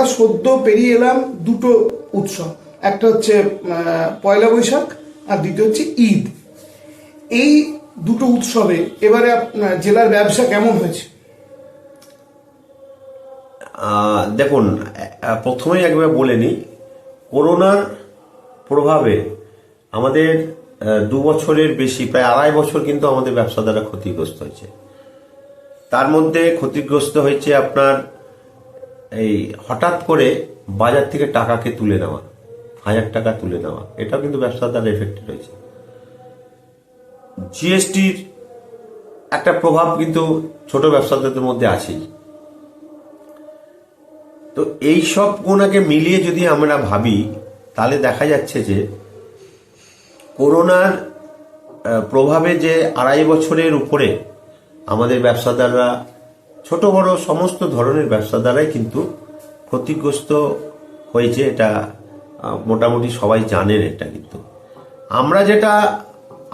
আমরা সদ্য পেরিয়ে এলাম দুটো উৎসব। একটা হচ্ছে পয়লা বৈশাখ আর দ্বিতীয় হচ্ছে ঈদ। এই দুটো উৎসবে এবারে জেলার ব্যবসা কেমন হয়েছে? দেখুন প্রথমেই একবার বলে নিই, করোনার প্রভাবে আমাদের দু বছরের বেশি, প্রায় আড়াই বছর কিন্তু আমাদের ব্যবসা দ্বারা ক্ষতিগ্রস্ত হয়েছে। তার মধ্যে ক্ষতিগ্রস্ত হয়েছে আপনার এই হঠাৎ করে বাজার থেকে টাকাকে তুলে নেওয়া হাজার টাকা তুলে নেওয়া এটাও কিন্তু ব্যবসার দ্বারা এফেক্টেড হয়েছে জিএসটির একটা প্রভাব কিন্তু ছোট ব্যবসাদারদের মধ্যে আছেই। তো এই সব গুণাকে মিলিয়ে যদি আমরা ভাবি, তাহলে দেখা যাচ্ছে যে করোনার প্রভাবে যে আড়াই বছরের উপরে আমাদের ব্যবসাদাররা ছোট বড় সমস্ত ধরনের ব্যবসাদারাই কিন্তু ক্ষতিগ্রস্ত হয়েছে এটা মোটামুটি সবাই জানেন এটা কিন্তু। আমরা যেটা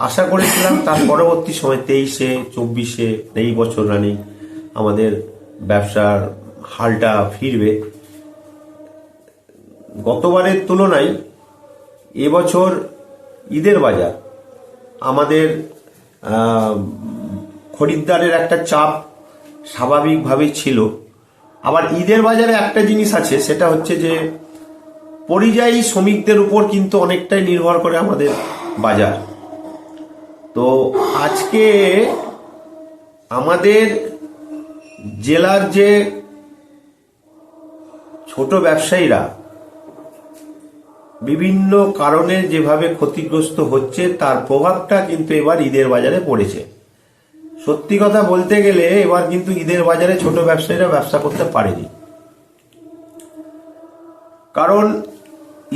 আশা করেছিলাম, তার পরবর্তী সময় তেইশে, চব্বিশে, এই বছর রানিং আমাদের ব্যবসার হালটা ফিরবে। গতবারের তুলনায় এবছর ঈদের বাজার আমাদের খরিদ্দারের একটা চাপ স্বাভাবিকভাবেই ছিল। আবার ঈদের বাজারে একটা জিনিস আছে, সেটা হচ্ছে যে পরিযায়ী শ্রমিকদের উপর কিন্তু অনেকটাই নির্ভর করে আমাদের বাজার। তো আজকে আমাদের জেলার যে ছোট ব্যবসায়ীরা বিভিন্ন কারণে যেভাবে ক্ষতিগ্রস্ত হচ্ছে, তার প্রভাবটা কিন্তু এবার ঈদের বাজারে পড়েছে। সত্যি কথা বলতে গেলে এবার কিন্তু ঈদের বাজারে ছোট ব্যবসায়ীরা ব্যবসা করতে পারেনি। কারণ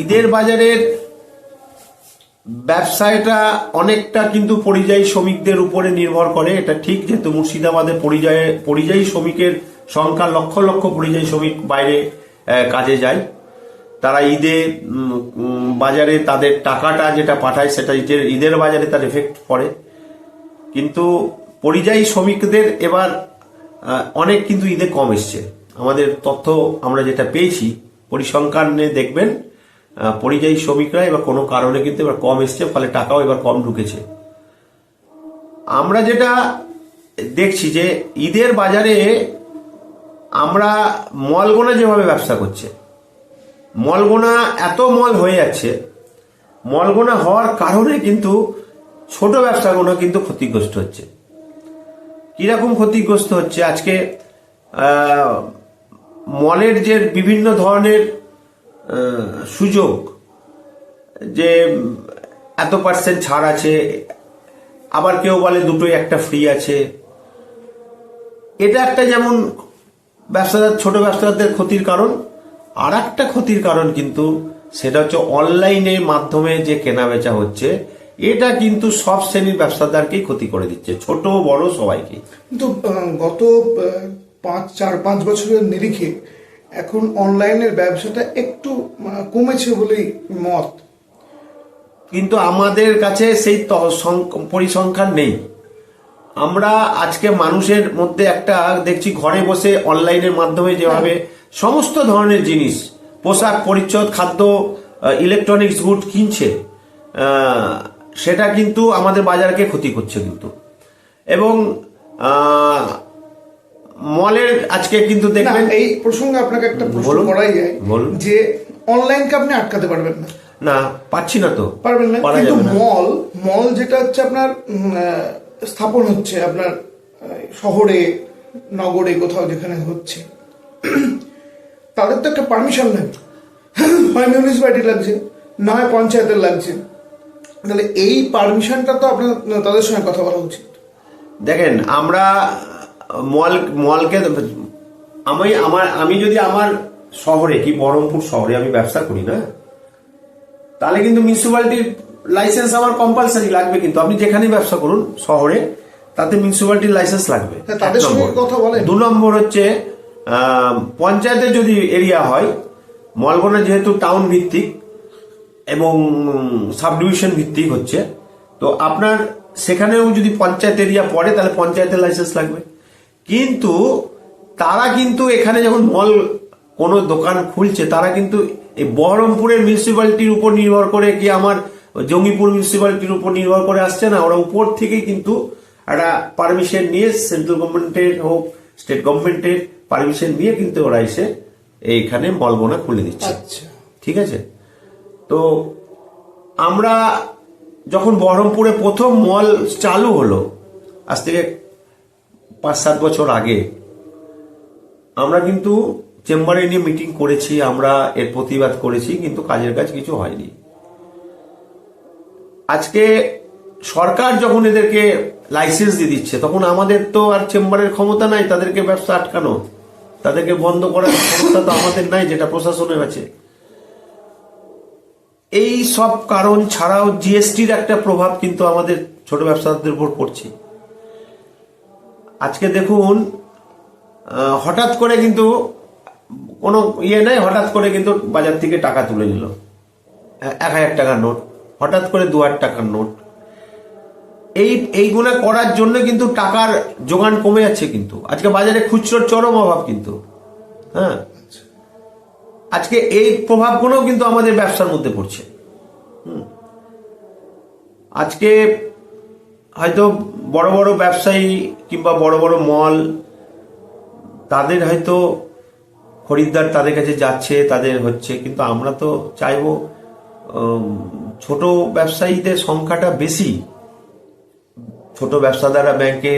ঈদের বাজারের ব্যবসায়টা অনেকটা কিন্তু পরিযায়ী শ্রমিকদের উপরে নির্ভর করে। এটা ঠিক যেহেতু মুর্শিদাবাদে পরিযায়ী পরিযায়ী শ্রমিকের সংখ্যা লক্ষ লক্ষ পরিযায়ী শ্রমিক বাইরে কাজে যায়। তারা ঈদে বাজারে তাদের টাকাটা যেটা পাঠায় সেটা ঈদের ঈদের বাজারে তার এফেক্ট পড়ে। কিন্তু পরিযায়ী শ্রমিকদের এবার অনেক কিন্তু ঈদে কম এসছে। আমাদের তথ্য আমরা যেটা পেয়েছি, পরিসংখ্যানে দেখবেন পরিযায়ী শ্রমিকরা এবার কোনো কারণে কিন্তু এবার কম এসছে, ফলে টাকাও এবার কম ঢুকেছে। আমরা যেটা দেখছি যে ঈদের বাজারে আমরা মলগোনা যেভাবে ব্যবসা করছে, মলগোনা এত মল হয়ে যাচ্ছে, মলগোনা হওয়ার কারণে কিন্তু ছোট ব্যবসাগুলো কিন্তু ক্ষতিগ্রস্ত হচ্ছে। কীরকম ক্ষতিগ্রস্ত হচ্ছে? আজকে মলের যে বিভিন্ন ধরনের সুযোগ, যে এত পার্সেন্ট ছাড় আছে, আবার কেউ বলে দুটোই একটা ফ্রি আছে, এটা একটা যেমন ব্যবসাদার, ছোট ব্যবসাদারদের ক্ষতির কারণ আর একটা ক্ষতির কারণ কিন্তু সেটা হচ্ছে অনলাইনে মাধ্যমে যে কেনা বেচা হচ্ছে এটা কিন্তু সব শ্রেণির ব্যবসাদারকেই ক্ষতি করে দিচ্ছে ছোট বড় সবাইকে। কিন্তু গত পাঁচ চার পাঁচ বছরের নিরিখে এখন অনলাইনের ব্যবসাটা একটু কমেছে বলেই মত। কিন্তু আমাদের কাছে সেই পরিসংখ্যান নেই। আমরা আজকে মানুষের মধ্যে একটা দেখছি ঘরে বসে অনলাইনের মাধ্যমে যেভাবে সমস্ত ধরনের জিনিস পোশাক পরিচ্ছদ খাদ্য ইলেকট্রনিক্স গুড কিনছে। সেটা কিন্তু আমাদের বাজারকে ক্ষতি করছে কিন্তু। এবং মলের আজকে কিন্তু দেখবেন এই প্রসঙ্গে আপনাকে একটা প্রশ্ন। করাই যায়। যে অনলাইনকে আপনি আটকাতে পারবেন না। না পাচ্ছি না তো। পারবেন না কিন্তু মল মল যেটা হচ্ছে আপনার স্থাপন হচ্ছে আপনার শহরে নগরে কোথাও যেখানে হচ্ছে। তাদের তো একটা পারমিশন লাগবে হয় মিউনিসিপ্যালিটি লাগছে না হয় পঞ্চায়েতের লাগছে। তাহলে এই পারমিশনটা তো আপনার তাদের সঙ্গে কথা বলা উচিত। দেখেন আমরা মল মলকে আমি আমার আমি যদি আমার শহরে কি বহরমপুর শহরে আমি ব্যবসা করি না তাহলে কিন্তু মিউনিসিপ্যালিটির লাইসেন্স আমার কম্পালসারি লাগবে কিন্তু। আপনি যেখানেই ব্যবসা করুন শহরে তাতে মিউনিসিপ্যালিটির লাইসেন্স লাগবে। হ্যাঁ, তাদের সঙ্গে কথা বলেন। দু নম্বর হচ্ছে পঞ্চায়েতের যদি এরিয়া হয় মলগোনা যেহেতু টাউন ভিত্তিক এবং সাব ডিভিশন ভিত্তিক হচ্ছে। তো আপনার সেখানেও যদি পঞ্চায়েত এরিয়া পড়ে তাহলে পঞ্চায়েতের লাইসেন্স লাগবে। কিন্তু তারা কিন্তু এখানে যখন মল কোনো দোকান খুলছে তারা কিন্তু এই বহরমপুরের মিউনিসিপ্যালিটির উপর নির্ভর করে কি আমার জঙ্গিপুর মিউনিসিপ্যালিটির উপর নির্ভর করে আসছে না? ওরা উপর থেকে কিন্তু একটা পারমিশন নিয়ে সেন্ট্রাল গভর্নমেন্টের হোক স্টেট গভর্নমেন্টের পারমিশন নিয়ে কিন্তু ওরা এসে এইখানে মলবোনা খুলে দিচ্ছে। আচ্ছা। ঠিক আছে? তো আমরা যখন বহরমপুরে প্রথম মল চালু হলো, আজ থেকে পাঁচ সাত বছর আগে, আমরা কিন্তু চেম্বারে নিয়ে মিটিং করেছি, আমরা এর প্রতিবাদ করেছি, কিন্তু কাজের কাজ কিছু হয়নি। আজকে সরকার যখন এদেরকে লাইসেন্স দিয়ে দিচ্ছে, তখন আমাদের তো আর চেম্বারের ক্ষমতা নাই, তাদেরকে ব্যবসা আটকানো। তাদেরকে বন্ধ করার ক্ষমতা তো আমাদের নাই, যেটা প্রশাসনের আছে। এই সব কারণ ছাড়াও জিএসটির একটা প্রভাব কিন্তু আমাদের ছোট ব্যবসাদারদের উপর পড়ছে। আজকে দেখুন হঠাৎ করে কিন্তু কোনো ইয়ে নাই, হঠাৎ করে কিন্তু বাজার থেকে টাকা তুলে নিল। এক হাজার টাকার নোট, হঠাৎ করে দু হাজার টাকার নোট। এই, এইগুলো করার জন্য কিন্তু টাকার যোগান কমে যাচ্ছে কিন্তু। আজকে বাজারে খুচরোর চরম অভাব কিন্তু। হ্যাঁ? আজকে এই প্রভাবগুলো কিন্তু আমাদের ব্যবসার মধ্যে পড়ছে। আজকে হয়তো বড় বড় ব্যবসায়ী কিংবা বড় বড় মল, তাদের হয়তো খরিদ্দার তাদের কাছে যাচ্ছে, তাদের হচ্ছে, কিন্তু আমরা তো চাইব ছোট ব্যবসায়ীদের সংখ্যাটা বেশি। ছোট ব্যবসাদাররা ব্যাংকে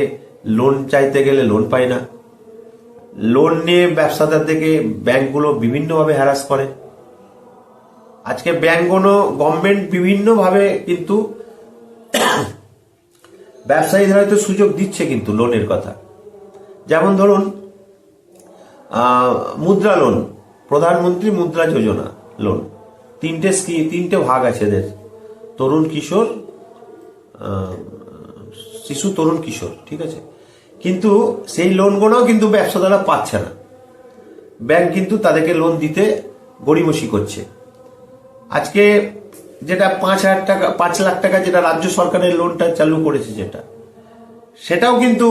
লোন চাইতে গেলে লোন পায় না। লোন নিয়ে ব্যবসাদারদেরকে ব্যাংকগুলো বিভিন্নভাবে হ্যারাস করে। আজকে ব্যাংকগুলো গভর্নমেন্ট বিভিন্নভাবে কিন্তু ব্যবসায়ীদের হয়তো সুযোগ দিচ্ছে কিন্তু লোনের কথা। যেমন ধরুন মুদ্রা লোন প্রধানমন্ত্রী মুদ্রা যোজনা লোন তিনটে স্কি, তিনটে ভাগ আছে এদের। তরুণ কিশোর শিশু তরুণ কিশোর, ঠিক আছে? কিন্তু সেই লোনগুলোও কিন্তু ব্যবসাদাররা পাচ্ছে না। ব্যাংক কিন্তু তাদেরকে লোন দিতে গড়িমসি করছে। আজকে যেটা পাঁচ হাজার টাকা, পাঁচ লাখ টাকা যেটা রাজ্য সরকারের লোনটা চালু করেছে যেটা, সেটাও কিন্তু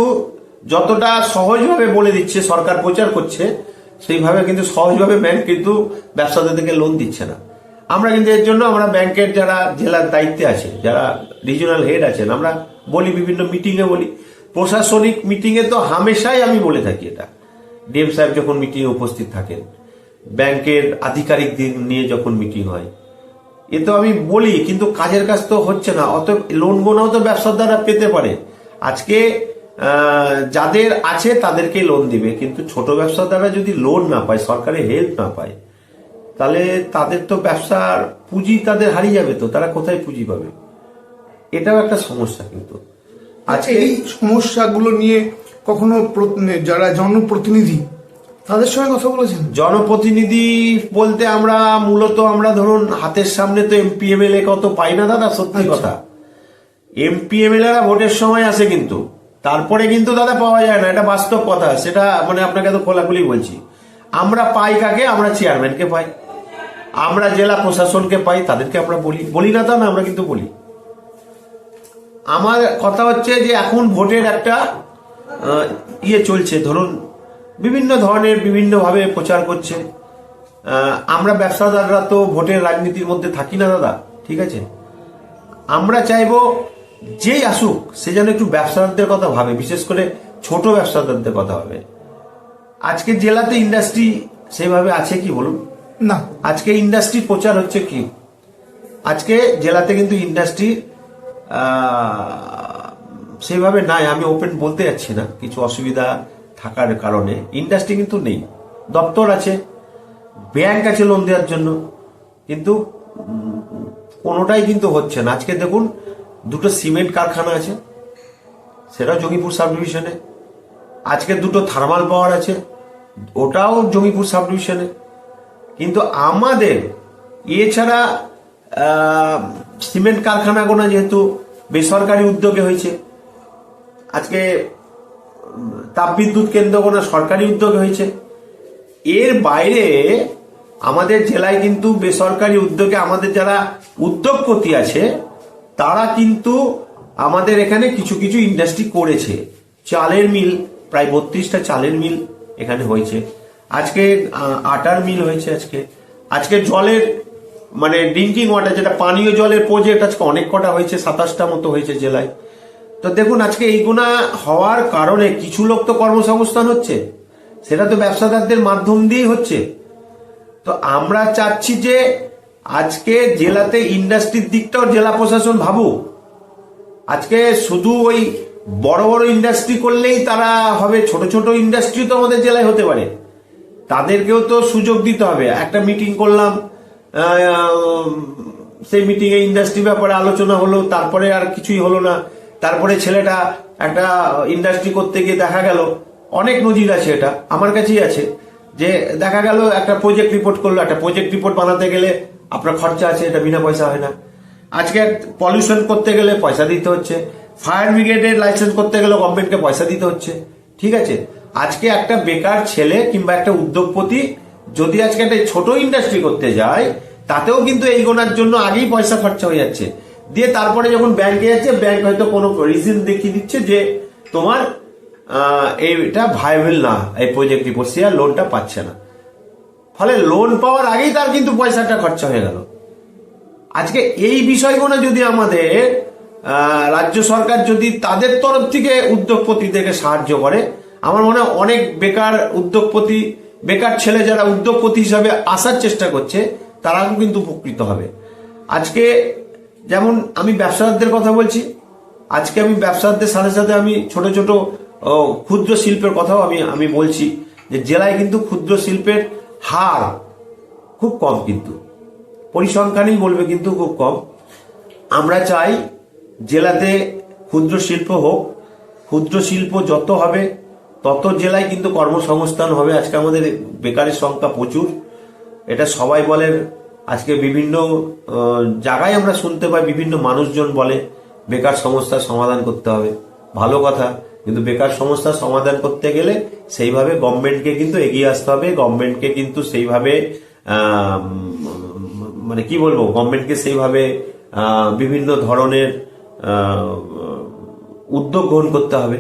যতটা সহজভাবে বলে দিচ্ছে, সরকার প্রচার করছে, সেইভাবে কিন্তু সহজভাবে ব্যাংক কিন্তু ব্যবসাদারদেরকে লোন দিচ্ছে না। আমরা কিন্তু এর জন্য আমরা ব্যাংকের যারা জেলার দায়িত্বে আছে, যারা রিজিওনাল হেড আছেন, আমরা বলি বিভিন্ন মিটিংয়ে বলি। প্রশাসনিক মিটিংয়ে তো হামেশাই আমি বলে থাকি এটা। ডিএম সাহেব যখন মিটিংয়ে উপস্থিত থাকেন, ব্যাংকের আধিকারিকদের নিয়ে যখন মিটিং হয়, এ তো আমি বলি, কিন্তু কাজের কাজ তো হচ্ছে না, অত লোন গোনাও তো ব্যবসার দ্বারা পেতে পারে। আজকে যাদের আছে তাদেরকে লোন দিবে, কিন্তু ছোট ব্যবসার দ্বারা যদি লোন না পায়, সরকারি হেল্প না পায়, তাহলে তাদের তো ব্যবসার পুঁজি তাদের হারিয়ে যাবে তো, তারা কোথায় পুঁজি পাবে? এটাও একটা সমস্যা কিন্তু। আজকে এই সমস্যাগুলো নিয়ে কখনো প্র- যারা জনপ্রতিনিধি তাদের সঙ্গে কথা বলেছেন? জনপ্রতিনিধি বলতে আমরা মূলত আমরা ধরুন হাতের সামনে তো এমপি এমএলএ কত পাই না দাদা সত্যি আচ্ছা। কথা। এমপি এমএলএ ভোটের সময় আসে কিন্তু। তারপরে কিন্তু দাদা পাওয়া যায় না এটা বাস্তব কথা। সেটা মানে আপনাকে তো খোলাখুলি বলছি। আমরা পাই কাকে? আমরা চেয়ারম্যানকে পাই। আমরা জেলা প্রশাসনকে পাই তাদেরকে আমরা বলি। বলি না তা না আমরা কিন্তু বলি। আমার কথা হচ্ছে যে এখন ভোটের একটা ইয়ে চলছে। ধরুন বিভিন্ন ধরনের বিভিন্নভাবে প্রচার করছে। আমরা ব্যবসাদাররা তো ভোটের রাজনীতির মধ্যে থাকি না দাদা। ঠিক আছে? আমরা চাইব যেই আসুক সে যেন একটু ব্যবসাদারদের কথা ভাবে বিশেষ করে ছোট ব্যবসাদারদের কথা ভাবে। আজকে জেলাতে ইন্ডাস্ট্রি সেভাবে আছে কি বলুন? না। আজকে ইন্ডাস্ট্রি প্রচার হচ্ছে কি? আজকে জেলাতে কিন্তু ইন্ডাস্ট্রি সেভাবে নাই, আমি ওপেন বলতে যাচ্ছি না। কিছু অসুবিধা থাকার কারণে। ইন্ডাস্ট্রি কিন্তু নেই। দপ্তর আছে ব্যাংক আছে লোন দেওয়ার জন্য। কিন্তু কোনোটাই কিন্তু হচ্ছে না। আজকে দেখুন, দুটো সিমেন্ট কারখানা আছে, সেটাও জঙ্গিপুর সাব ডিভিশনে আজকে দুটো থার্মাল পাওয়ার আছে, ওটাও জঙ্গিপুর সাব ডিভিশনে কিন্তু আমাদের, এছাড়া সিমেন্ট কারখানাগুলো যেহেতু বেসরকারি উদ্যোগে হয়েছে। আজকে তাপবিদ্যুৎ কেন্দ্রগুলো সরকারি উদ্যোগে হয়েছে। এর বাইরে আমাদের জেলায় কিন্তু বেসরকারি উদ্যোগে আমাদের যারা উদ্যোগপতি আছে, তারা কিন্তু আমাদের এখানে কিছু কিছু ইন্ডাস্ট্রি করেছে। চালের মিল, প্রায় বত্রিশটা চালের মিল এখানে হয়েছে। আজকে আটার মিল হয়েছে আজকে। আজকে জলের মানে ড্রিঙ্কিং ওয়াটার যেটা পানীয় জলের প্রজেক্ট আজকে অনেক কটা হয়েছে, সাতাশটা মতো হয়েছে জেলায়। তো দেখুন, আজকে এইগুলা হওয়ার কারণে কিছু লোক তো কর্মসংস্থান হচ্ছে, সেটা তো ব্যবসাদারদের মাধ্যম দিয়েই হচ্ছে। তো আমরা চাচ্ছি যে আজকে জেলাতে ইন্ডাস্ট্রির দিকটাও জেলা প্রশাসন ভাবুক। আজকে শুধু ওই বড় বড় ইন্ডাস্ট্রি করলেই তারা হবে, ছোট ছোট ইন্ডাস্ট্রি তো আমাদের জেলায় হতে পারে। তাদেরকেও তো সুযোগ দিতে হবে। একটা মিটিং করলাম সেই মিটিং এ ইন্ডাস্ট্রি ব্যাপারে আলোচনা হলো, তারপরে আর কিছুই হলো না। তারপরে ছেলেটা একটা ইন্ডাস্ট্রি করতে গিয়ে দেখা গেল, অনেক নজির আছে এটা, আমার কাছেই আছে। যে দেখা গেল, একটা প্রজেক্ট রিপোর্ট করল, একটা প্রজেক্ট রিপোর্ট বানাতে গেলে আপনার খরচা আছে, এটা বিনা পয়সা হয় না। আজকে পলিউশন করতে গেলে পয়সা দিতে হচ্ছে ফায়ার ব্রিগেডের লাইসেন্স করতে গেলে গভর্নমেন্টকে পয়সা দিতে হচ্ছে, ঠিক আছে? আজকে একটা বেকার ছেলে কিংবা একটা উদ্যোগপতি যদি আজকে একটা ছোট ইন্ডাস্ট্রি করতে যায়, তাতেও কিন্তু এই গোনার জন্য আগেই পয়সা খরচা হয়ে যাচ্ছে। দিয়ে তারপরে যখন ব্যাংকে যাচ্ছে ব্যাংক হয়তো কোনো রিজন দেখিয়ে দিচ্ছে যে তোমার এইটা ভাইবেল না, এই প্রজেক্ট রিপোর্ট সে আর লোনটা পাচ্ছে না। ফলে লোন পাওয়ার আগেই তার কিন্তু পয়সাটা খরচা হয়ে গেল। আজকে এই বিষয়গুলো যদি আমাদের রাজ্য সরকার যদি তাদের তরফ থেকে উদ্যোগপতিদেরকে সাহায্য করে, আমার মনে হয় অনেক বেকার উদ্যোগপতি বেকার ছেলে যারা উদ্যোগপতি হিসাবে আসার চেষ্টা করছে, তারাও কিন্তু উপকৃত হবে। আজকে যেমন আমি ব্যবসাদারদের কথা বলছি, আজকে আমি ব্যবসাদারদের সাথে সাথে আমি ছোট ছোট ক্ষুদ্র শিল্পের কথাও আমি আমি বলছি যে জেলায় কিন্তু ক্ষুদ্র শিল্পের হার খুব কম কিন্তু। পরিসংখ্যানই বলবে কিন্তু খুব কম। আমরা চাই জেলাতে ক্ষুদ্র শিল্প হোক, ক্ষুদ্র শিল্প যত হবে তত জেলায় কিন্তু কর্মসংস্থান হবে। আজকে আমাদের বেকারের সংখ্যা প্রচুর। এটা সবাই বলেন আজকে বিভিন্ন জায়গায় আমরা শুনতে পাই, বিভিন্ন মানুষজন বলে, বেকার সমস্যার সমাধান করতে হবে। ভালো কথা, কিন্তু বেকার সমস্যার সমাধান করতে গেলে সেইভাবে গভর্নমেন্টকে কিন্তু এগিয়ে আসতে হবে। গভর্নমেন্টকে কিন্তু সেইভাবে মানে কি বলব, গভর্নমেন্টকে সেইভাবে বিভিন্ন ধরনের উদ্যোগ গ্রহণ করতে হবে।